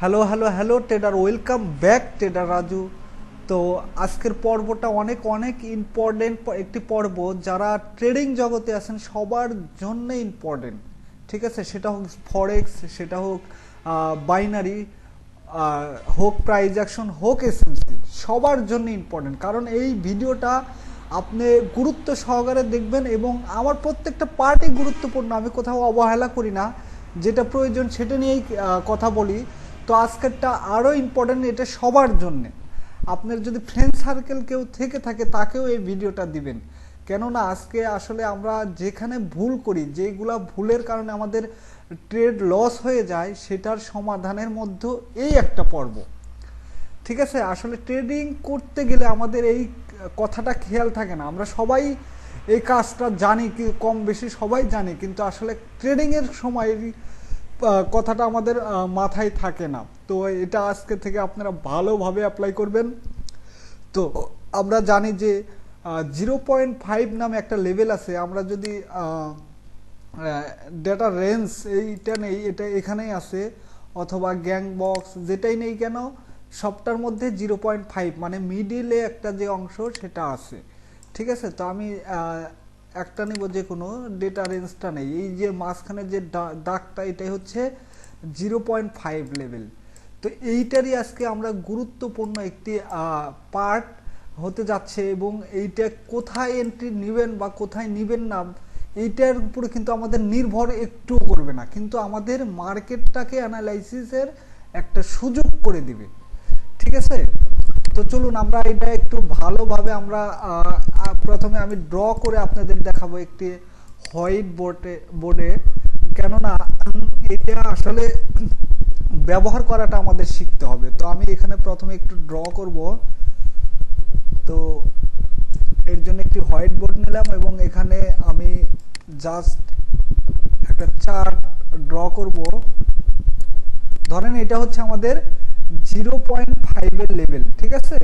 Hello hello hello trader welcome back trader Raju তো আজকের পর্বটা অনেক অনেক ইম্পর্টেন্ট একটি পর্ব। যারা ট্রেডিং জগতে আছেন, সবার জন্য ইম্পর্টেন্ট ঠিক আছে? সেটা হোক ফরেক্স সেটা হোক বাইনারি হোক প্রাইজ অ্যাকশন হোক এসএমসি সবার জন্য ইম্পর্টেন্ট কারণ এই ভিডিওটা আপনি গুরুত্ব সহকারে দেখবেন এবং আমার প্রত্যেকটা পার্টই গুরুত্বপূর্ণ। আমি কোথাও অবহেলা করি না। যেটা প্রয়োজন সেটা নিয়েই কথা বলি। তো আজকেরটা আরও ইম্পর্টেন্ট এটা সবার জন্যে। আপনার যদি ফ্রেন্ড সার্কেল কেউ থেকে থাকে, তাকেও এই ভিডিওটা দিবেন। কেননা আজকে আসলে আমরা যেখানে ভুল করি, যেগুলা ভুলের কারণে আমাদের ট্রেড লস হয়ে যায়, সেটার সমাধানের মধ্যে এই একটা পর্ব। ঠিক আছে? আসলে ট্রেডিং করতে গেলে আমাদের এই কথাটা খেয়াল থাকে না। আমরা সবাই এই কাজটা জানি কি, কম বেশি সবাই জানি, কিন্তু আসলে ট্রেডিংয়ের সময় কথাটা আমাদের মাথায় থাকে না। তো এটা আজকে থেকে আপনারা ভালোভাবে অ্যাপ্লাই করবেন। তো আমরা জানি যে জিরো পয়েন্ট ফাইভ নামে একটা লেভেল আছে। আমরা যদি ডেটা রেঞ্জ এইটা নেই, এটা এখানেই আছে, অথবা গ্যাং বক্স যেটাই নেই কেন, সবটার মধ্যে জিরো পয়েন্ট ফাইভ মানে মিডিলে একটা যে অংশ সেটা আছে। ঠিক আছে? তো আমি একটা নিব যে কোনো ডেটা রেঞ্জটা নেই। এই যে মাঝখানে যে দাগটা, এটাই হচ্ছে জিরো পয়েন্ট ফাইভ লেভেল তো এইটারই আজকে আমরা গুরুত্বপূর্ণ একটি পার্ট হতে যাচ্ছে এবং এইটা কোথায় এন্ট্রি নেবেন বা কোথায় নেবেন না, এইটার উপরে কিন্তু আমাদের নির্ভর একটু করবে না। কিন্তু আমাদের মার্কেটটাকে অ্যানালাইসিসের একটা সুযোগ করে দিবে। ঠিক আছে? তো চলুন আমরা এটা একটু ভালোভাবে আমরা প্রথমে আমি ড্র করে আপনাদের দেখাবো একটি হোয়াইট বোর্ডে বোর্ডে। কেননা, এটা আসলে ব্যবহার করাটা আমাদের শিখতে হবে। তো আমি এখানে প্রথমে একটু ড্র করব। তো এর জন্য একটি হোয়াইট বোর্ড নিলাম এবং এখানে আমি জাস্ট একটা চার্ট ড্র করব। ধরেন এটা হচ্ছে আমাদের জিরো পয়েন্ট ফাইভের লেভেল ঠিক আছে?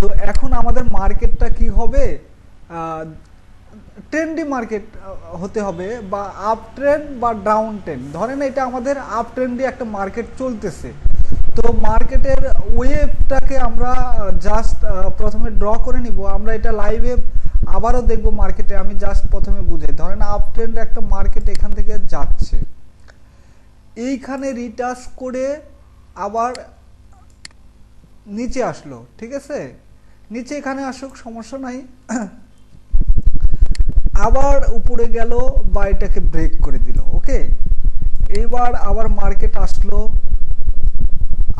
তো এখন আমাদের মার্কেটটা কি হবে? ট্রেন্ডি মার্কেট হতে হবে বা আপ ট্রেন্ড বা ডাউন ট্রেন্ড ধরেন এটা আমাদের আপ ট্রেন্ডি একটা মার্কেট চলতেছে। তো মার্কেটের ওয়েভটাকে আমরা জাস্ট প্রথমে ড্র করে নিব। আমরা এটা লাইভে আবারও দেখব মার্কেটে আমি জাস্ট প্রথমে বুঝাই। ধরেন আপ ট্রেন্ড একটা মার্কেট এখান থেকে যাচ্ছে। এইখানে রিটাচ করে আবার নিচে আসলো, ঠিক আছে? নিচে এখানে আসুক, সমস্যা নাই। আবার উপরে গেল, বা এটাকে ব্রেক করে দিল ওকে এবার আবার মার্কেট আসলো।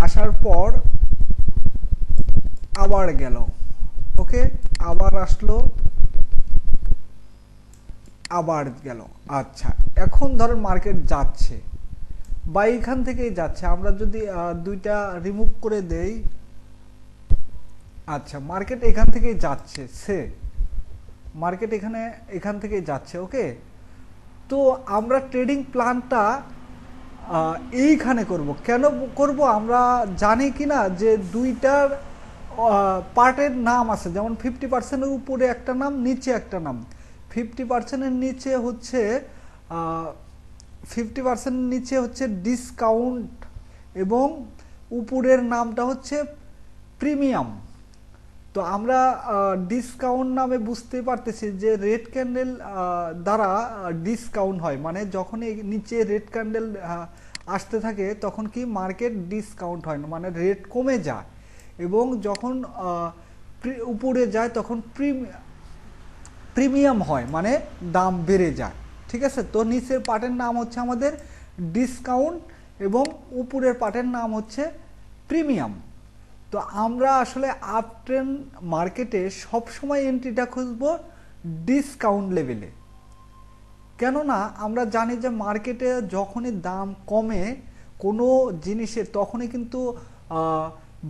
আসার পর আবার গেল ওকে আবার আসলো, আবার গেল। আচ্ছা এখন ধরেন মার্কেট যাচ্ছে। বা এইখান থেকেই যাচ্ছে। আমরা যদি দুইটা রিমুভ করে দেই আচ্ছা মার্কেট এখান থেকেই যাচ্ছে, সে। মার্কেট এখানে, এখান থেকেই যাচ্ছে ওকে তো আমরা ট্রেডিং প্ল্যানটা এইখানে করব। কেন করব? আমরা জানি কি না যে দুইটার পার্টের নাম আছে। যেমন ফিফটি পার্সেন্টের উপরে একটা নাম, নিচে একটা নাম। ফিফটি পার্সেন্টের নিচে হচ্ছে ফিফটি পার্সেন্ট নিচে হচ্ছে ডিসকাউন্ট এবং উপরের নামটা হচ্ছে প্রিমিয়াম তো আমরা ডিসকাউন্ট নামে বুঝতে পারতেছি যে রেড ক্যান্ডেল দ্বারা ডিসকাউন্ট হয়। মানে যখন এই নিচে রেড ক্যান্ডেল আসতে থাকে, তখন কি মার্কেট ডিসকাউন্ট হয় না মানে রেট কমে যায়। এবং যখন প্রি- উপরে যায়, তখন প্রিমিয়াম হয় মানে দাম বেড়ে যায়। ঠিক আছে? তো নিচের পার্টের নাম হচ্ছে আমাদের ডিসকাউন্ট এবং উপরের পার্টের নাম হচ্ছে প্রিমিয়াম তো আমরা আসলে আপ ট্রেন্ড মার্কেটে সবসময় এন্ট্রিটা খুঁজবো ডিসকাউন্ট লেভেলে কেননা আমরা জানি যে মার্কেটে যখনই দাম কমে, কোনো জিনিসের তখনই কিন্তু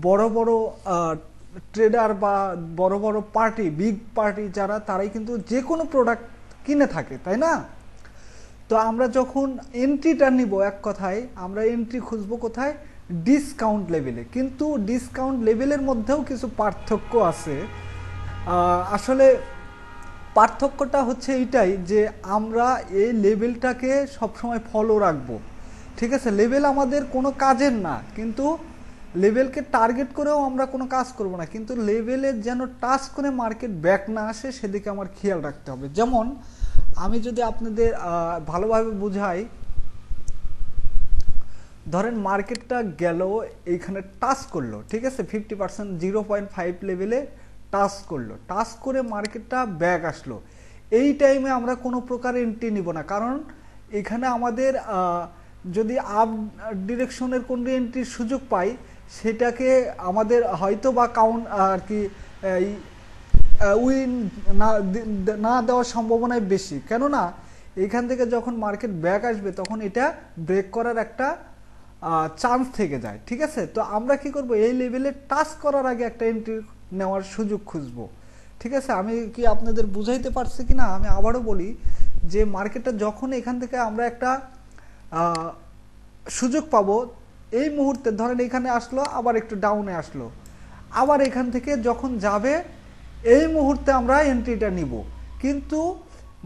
বড় বড় ট্রেডার বা বড় বড় পার্টি বিগ পার্টি যারা, তারাই কিন্তু যে কোনো প্রোডাক্ট কিনে থাকে, তাই না? তো আমরা যখন এন্ট্রিটা নিব এক কথায়, আমরা এন্ট্রি খুঁজবো কোথায়? ডিসকাউন্ট লেভেলে কিন্তু ডিসকাউন্ট লেভেলের মধ্যেও কিছু পার্থক্য আছে। আসলে পার্থক্যটা হচ্ছে এইটাই যে আমরা এই লেভেলটাকে সবসময় ফলো রাখব। ঠিক আছে? লেভেল আমাদের কোনো কাজের না, কিন্তু লেভেলকে টার্গেট করেও আমরা কোনো কাজ করব না। কিন্তু লেভেলের যেন টাচ করে মার্কেট ব্যাক না আসে, সেদিকে আমার খেয়াল রাখতে হবে। যেমন আমি যদি আপনাদের ভালোভাবে বুঝাই, ধরেন মার্কেটটা গেল, এইখানে টাচ করল, ঠিক আছে? Fifty percent zero point five লেভেলে টাচ করল। টাচ করে মার্কেটটা ব্যাক আসলো। এই টাইমে আমরা কোনো প্রকার এন্ট্রি নিব না। কারণ এখানে আমাদের যদি আপ ডিরেকশনের কোন এন্ট্রির সুযোগ পাই, সেটাকে আমাদের হয়তো বা কাউন্ট আর কি উইন না দেওয়ার সম্ভাবনাই বেশি। কেননা, এখান থেকে যখন মার্কেট ব্যাক আসবে, তখন এটা ব্রেক করার একটা চান্স থেকে যায়, ঠিক আছে? তো আমরা কি করব? এই লেভেলে টাচ করার আগে একটা এন্ট্রি নেওয়ার সুযোগ খুঁজবো, ঠিক আছে? আমি কি আপনাদের বুঝাইতে পারছি কি না আমি আবারও বলি যে মার্কেটটা যখন এখান থেকে আমরা একটা সুযোগ পাবো, এই মুহূর্তে ধরেন এখানে আসলো, আবার একটু ডাউনে আসলো। আবার এখান থেকে যখন যাবে এই মুহূর্তে আমরা এন্ট্রিটা নিব। কিন্তু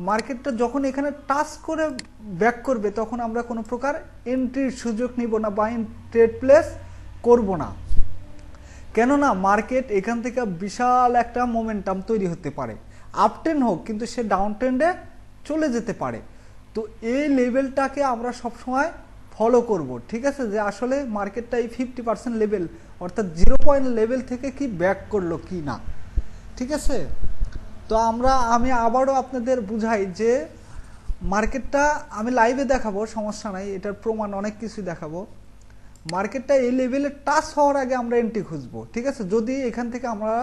মার্কেটটা যখন এখানে টাচ করে ব্যাক করবে, তখন আমরা কোনো প্রকার এন্ট্রির সুযোগ নিব না বা ট্রেড প্লেস করব না। কেননা মার্কেট এখান থেকে বিশাল একটা মোমেন্টাম তৈরি হতে পারে। আপ হোক, কিন্তু সে ডাউন ট্রেন্ডে চলে যেতে পারে। তো এই লেভেলটাকে আমরা সবসময় ফলো করব, ঠিক আছে? যে আসলে মার্কেটটা এই ফিফটি পার্সেন্ট লেভেল অর্থাৎ জিরো পয়েন্ট লেভেল থেকে কি ব্যাক করল কি না। ঠিক আছে? তো আমরা, আমি আবারও আপনাদের বুঝাই যে মার্কেটটা আমি লাইভে দেখাবো, সমস্যা নাই, এটার প্রমাণ অনেক কিছু দেখাবো। মার্কেটটা এই লেভেলে টাচ হওয়ার আগে আমরা এন্ট্রি খুঁজবো, ঠিক আছে? যদি এখান থেকে আমরা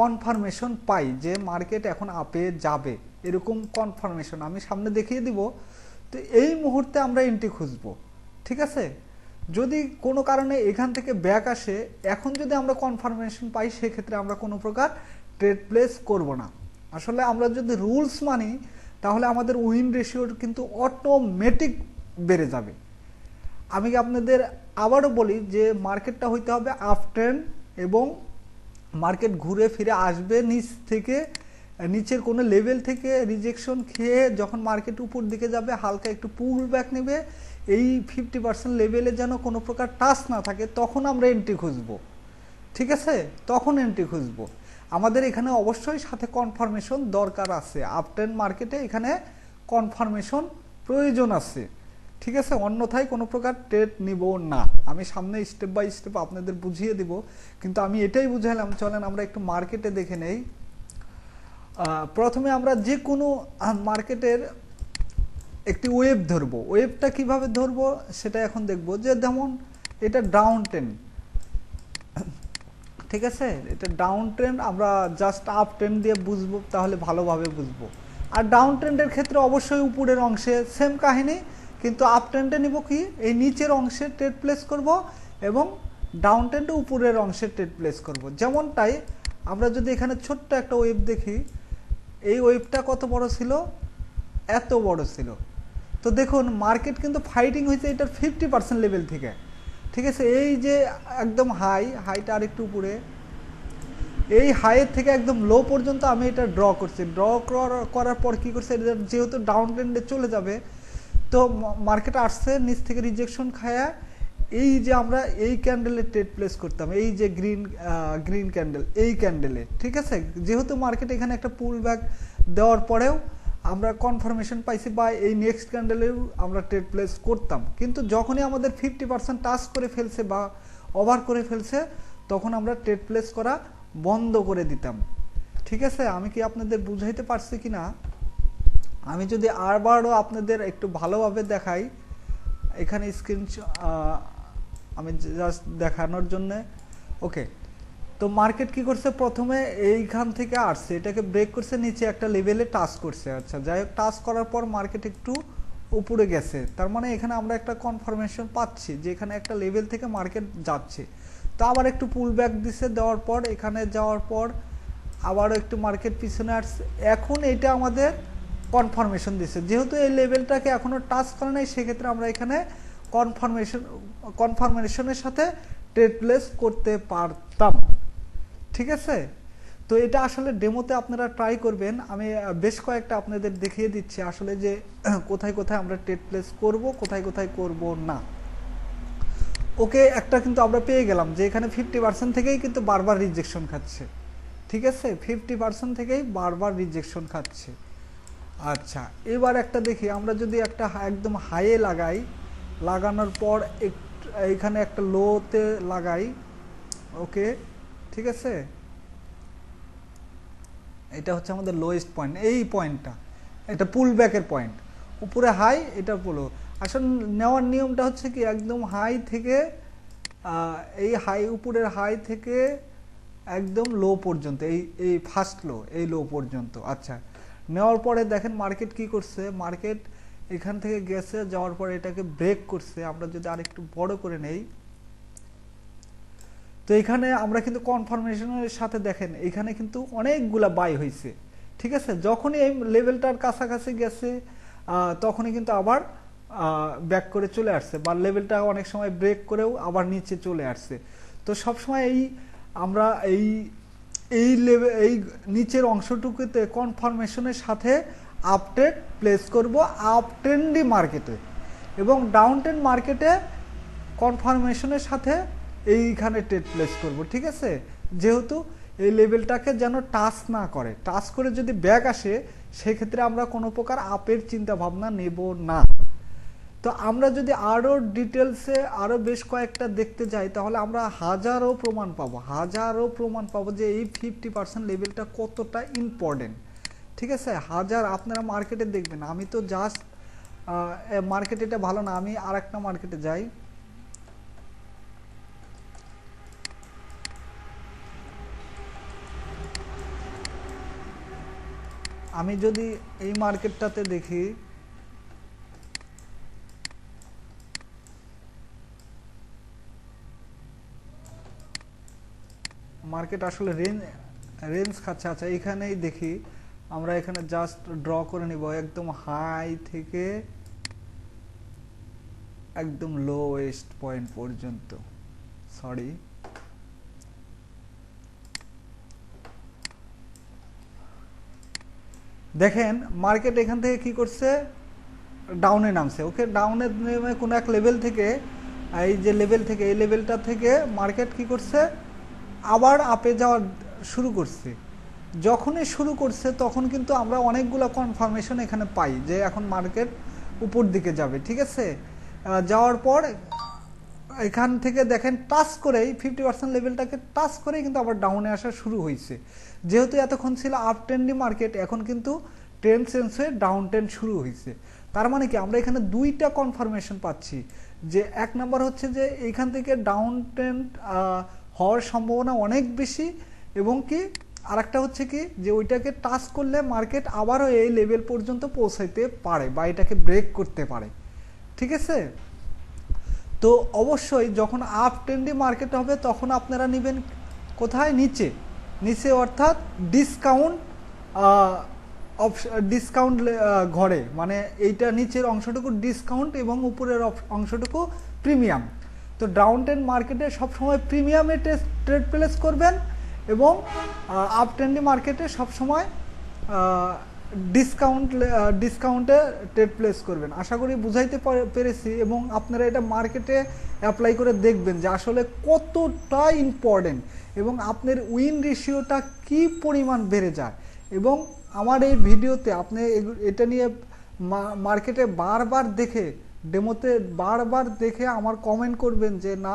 কনফার্মেশন পাই যে মার্কেট এখন আপে যাবে, এরকম কনফার্মেশন আমি সামনে দেখিয়ে দিব, তো এই মুহূর্তে আমরা এন্ট্রি খুঁজবো, ঠিক আছে? যদি কোনো কারণে এখান থেকে ব্যাক আসে, এখন যদি আমরা কনফার্মেশন পাই, সেক্ষেত্রে আমরা কোনো প্রকার ট্রেড প্লেস করব না। আসলে আমরা যদি রুলস মানি, তাহলে আমাদের উইন রেশিওর কিন্তু অটোমেটিক বেড়ে যাবে। আমি আপনাদের আবারও বলি যে মার্কেটটা হইতে হবে আপ ট্রেন্ড এবং মার্কেট ঘুরে ফিরে আসবে নিচ থেকে, নিচের কোনো লেভেল থেকে রিজেকশন খেয়ে যখন মার্কেট উপর দিকে যাবে, হালকা একটু পুল ব্যাক নেবে, এই ফিফটি পার্সেন্ট লেভেলে যেন কোনো প্রকার টাচ না থাকে, তখন আমরা এন্ট্রি খুঁজবো। ঠিক আছে? তখন এন্ট্রি খুঁজবো। আমাদের এখানে অবশ্যই সাথে কনফার্মেশন দরকার আছে। আপটেন মার্কেটে এখানে কনফার্মেশন প্রয়োজন আছে। ঠিক আছে? অন্যথায় কোনো প্রকার ট্রেড নিব না। আমি সামনে স্টেপ বাই স্টেপ আপনাদের বুঝিয়ে দিব। কিন্তু আমি এটাই বুঝাইলাম চলেন আমরা একটু মার্কেটে দেখে নেই। প্রথমে আমরা যে কোনো মার্কেটের একটি ওয়েব ধরবো। ওয়েবটা কীভাবে ধরবো? সেটা এখন দেখব যে যেমন এটা ডাউন ট্রেন্ড ঠিক আছে? এটা ডাউন ট্রেন্ড আমরা জাস্ট আপ ট্রেন্ড দিয়ে বুঝব, তাহলে ভালোভাবে বুঝব। আর ডাউন ট্রেন্ডের ক্ষেত্রে অবশ্যই উপরের অংশে সেম কাহিনী, কিন্তু আপ ট্রেন্ডে নিব কি? এই নিচের অংশে ট্রেড প্লেস করব এবং ডাউন ট্রেন্ডে উপরের অংশে ট্রেড প্লেস করব। যেমনটাই আমরা যদি এখানে ছোট্ট একটা ওয়েব দেখি, এই ওয়েবটা কত বড় ছিল? এত বড় ছিল। তো দেখুন মার্কেট কিন্তু ফাইটিং হয়েছে এটার ফিফটি পার্সেন্ট লেভেল থেকে। ঠিক আছে, এই যে একদম হাই হাইটা আরেকটু উপরে, এই হাইয়ের থেকে একদম লো পর্যন্ত আমি এটা ড্র করছি। ড্র করার পর কি করছে যেহেতু ডাউন ট্রেন্ডে চলে যাবে, তো মার্কেট আসছে, নিচ থেকে রিজেকশন খায়া এই যে আমরা এই ক্যান্ডেলে ট্রেড প্লেস করতাম, এই যে গ্রিন গ্রিন ক্যান্ডেল এই ক্যান্ডেলে ঠিক আছে? যেহেতু মার্কেট এখানে একটা পুল ব্যাক দেওয়ার পরেও আমরা কনফার্মেশন পাইছি বা এই নেক্সট ক্যান্ডেলেও আমরা ট্রেড প্লেস করতাম। কিন্তু যখনই আমাদের ফিফটি পার্সেন্ট টাচ করে ফেলছে বা ওভার করে ফেলছে, তখন আমরা ট্রেড প্লেস করা বন্ধ করে দিতাম। ঠিক আছে? আমি কি আপনাদের বুঝাইতে পারছি কি না? আমি যদি আরবারও আপনাদের একটু ভালোভাবে দেখাই, এখানে স্ক্রিন আমি জাস্ট দেখানোর জন্যে ওকে তো মার্কেট কি করছে? প্রথমে এইখান থেকে আসছে, এটাকে ব্রেক করছে, নিচে একটা লেভেলে টাচ করছে। আচ্ছা যাই হোক টাচ করার পর মার্কেট একটু উপরে গেছে। তার মানে এখানে আমরা একটা কনফার্মেশন পাচ্ছি যে এখানে একটা লেভেল থেকে মার্কেট যাচ্ছে। তো আবার একটু পুল ব্যাক দিছে, দেওয়ার পর, এখানে যাওয়ার পর আবারও একটু মার্কেট পিছনে আসছে। এখন এটা আমাদের কনফার্মেশন দিচ্ছে যেহেতু এই লেভেলটাকে এখনও টাচ করে নাই, সেক্ষেত্রে আমরা এখানে কনফার্মেশন কনফার্মেশনের সাথে ট্রেড প্লেস করতে পারতাম। ঠিক আছে? তো এটা আসলে ডেমোতে আপনারা ট্রাই করবেন। আমি বেশ কয়েকটা আপনাদের দেখিয়ে দিচ্ছি আসলে যে, কোথায় কোথায় আমরা টেট প্লেস করব, কোথায় কোথায় করব না। ওকে, একটা কিন্তু আমরা পেয়ে গেলাম যে এখানে ফিফটি পার্সেন্ট থেকেই কিন্তু বারবার রিজেকশন খাচ্ছে। ঠিক আছে? ফিফটি পার্সেন্ট থেকেই বারবার রিজেকশন খাচ্ছে। আচ্ছা এবার একটা দেখি, আমরা যদি একটা একদম হাইয়ে লাগাই, লাগানোর পর এইখানে একটা লোতে লাগাই, ওকে ঠিক আছে? এটা হচ্ছে আমাদের লোয়েস্ট পয়েন্ট এই পয়েন্টটা এটা পুল ব্যাকের পয়েন্ট উপরে হাই এটা পুলো আসলে নেওয়ার নিয়মটা হচ্ছে কি, একদম হাই থেকে এই হাই উপরের হাই থেকে একদম লো পর্যন্ত, এই এই ফার্স্ট লো এই লো পর্যন্ত। আচ্ছা নেওয়ার পরে দেখেন মার্কেট কি করছে? মার্কেট এখান থেকে গেছে, যাওয়ার পরে এটাকে ব্রেক করছে। আমরা যদি আরেকটু বড় করে নেই তো এখানে আমরা কিন্তু কনফার্মেশনের সাথে দেখেন, এখানে কিন্তু অনেকগুলা বাই হয়েছে ঠিক আছে? যখনই এই লেভেলটার কাছাকাছি গেছে তখনই কিন্তু আবার ব্যাক করে চলে আসছে, বা লেভেলটা অনেক সময় ব্রেক করেও আবার নিচে চলে আসছে। তো সবসময় এই, আমরা এই এই লেভেল এই নিচের অংশটুকুতে কনফার্মেশনের সাথে আপডেট প্লেস করব আপ ট্রেন্ডি মার্কেটে এবং ডাউন ট্রেন্ড মার্কেটে কনফার্মেশনের সাথে এইখানে টেট প্লেস করব, ঠিক আছে? যেহেতু এই লেভেলটাকে যেন টাচ না করে, টাচ করে যদি ব্যাক আসে, সেক্ষেত্রে আমরা কোনো প্রকার আপের চিন্তা ভাবনা নেব না। তো আমরা যদি আরও ডিটেলসে আরও বেশ কয়েকটা দেখতে যাই, তাহলে আমরা হাজারো প্রমাণ পাবো, হাজারো প্রমাণ পাবো যে এই ফিফটি পার্সেন্ট লেভেলটা কতটা ইম্পর্টেন্ট ঠিক আছে? হাজার, আপনারা মার্কেটে দেখবেন, আমি তো জাস্ট মার্কেট এটা ভালো না, আমি আর একটা মার্কেটে যাই। আমি যদি এই মার্কেটটাতে দেখি, মার্কেট আসলে রেঞ্জ রেঞ্জ খাচ্ছে। আচ্ছা এখানেই দেখি, আমরা এখানে জাস্ট ড্র করে নিব। একদম হাই থেকে একদম লোয়েস্ট পয়েন্ট পর্যন্ত। সরি দেখেন মার্কেট এখান থেকে কি করছে? ডাউনে নামছে। ওকে ডাউনে নেমে কোনো এক লেভেল থেকে, এই যে লেভেল থেকে, এই লেভেলটা থেকে মার্কেট কি করছে? আবার আপে যাওয়া শুরু করছে। যখনই শুরু করছে, তখন কিন্তু আমরা অনেকগুলো কনফার্মেশন এখানে পাই যে এখন মার্কেট উপর দিকে যাবে, ঠিক আছে? যাওয়ার পর এখান থেকে দেখেন, টাচ করেই ফিফটি পার্সেন্ট লেভেলটাকে টাচ করেই কিন্তু আবার ডাউনে আসা শুরু হয়েছে। যেহেতু এতক্ষণ ছিল আপ ট্রেন্ডি মার্কেট এখন কিন্তু ট্রেন্ড চেঞ্জ হয়ে ডাউন ট্রেন্ড শুরু হয়েছে। তার মানে কি, আমরা এখানে দুইটা কনফার্মেশন পাচ্ছি। যে এক নাম্বার হচ্ছে যে এখান থেকে ডাউন ট্রেন্ড হওয়ার সম্ভাবনা অনেক বেশি এবং কি, আরেকটা হচ্ছে কি, যে ওইটাকে টাচ করলে মার্কেট আবারও এই লেভেল পর্যন্ত পৌঁছাইতে পারে বা এটাকে ব্রেক করতে পারে। ঠিক আছে? তো অবশ্যই যখন আপ ট্রেন্ডি মার্কেট হবে, তখন আপনারা নেবেন কোথায়? নিচে। নিচে অর্থাৎ ডিসকাউন্ট ডিসকাউন্ট ঘরে। মানে এইটা নিচের অংশটুকু ডিসকাউন্ট এবং উপরের অংশটুকু প্রিমিয়াম তো ডাউন ট্রেন্ড মার্কেটে সবসময় প্রিমিয়ামে ট্রেড প্লেস করবেন এবং আপ ট্রেন্ডি মার্কেটে সবসময় ডিসকাউন্ট ডিসকাউন্টে ট্রেড প্লেস করবেন। আশা করি বুঝাইতে পেরেছি এবং আপনারা এটা মার্কেটে অ্যাপ্লাই করে দেখবেন যে আসলে কতটা ইম্পর্টেন্ট এবং আপনার উইন রেশিওটা কি পরিমাণ বেড়ে যায়। এবং আমার এই ভিডিওতে আপনি এটা নিয়ে মার্কেটে বারবার দেখে ডেমোতে বারবার দেখে আমার কমেন্ট করবেন যে, না,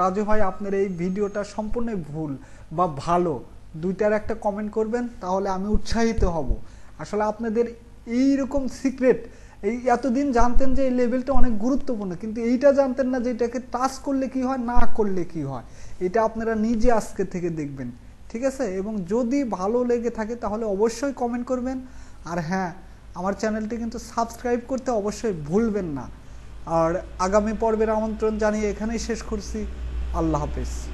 রাজু ভাই, আপনার এই ভিডিওটা সম্পূর্ণ ভুল বা ভালো। দুইটার একটা কমেন্ট করবেন, তাহলে আমি উৎসাহিত হব। আসলে আপনাদের এই রকম সিক্রেট এই এতদিন জানতেন যে এই লেভেলটা অনেক গুরুত্বপূর্ণ, কিন্তু এইটা জানতেন না যে এটাকে টাচ করলে কি হয়, না করলে কি হয়। এটা আপনারা নিজে আজকে থেকে দেখবেন, ঠিক আছে? এবং যদি ভালো লেগে থাকে তাহলে অবশ্যই কমেন্ট করবেন। আর হ্যাঁ আমার চ্যানেলটি কিন্তু সাবস্ক্রাইব করতে অবশ্যই ভুলবেন না। আর আগামী পর্বের আমন্ত্রণ জানিয়ে এখানেই শেষ করছি। আল্লাহ হাফেজ।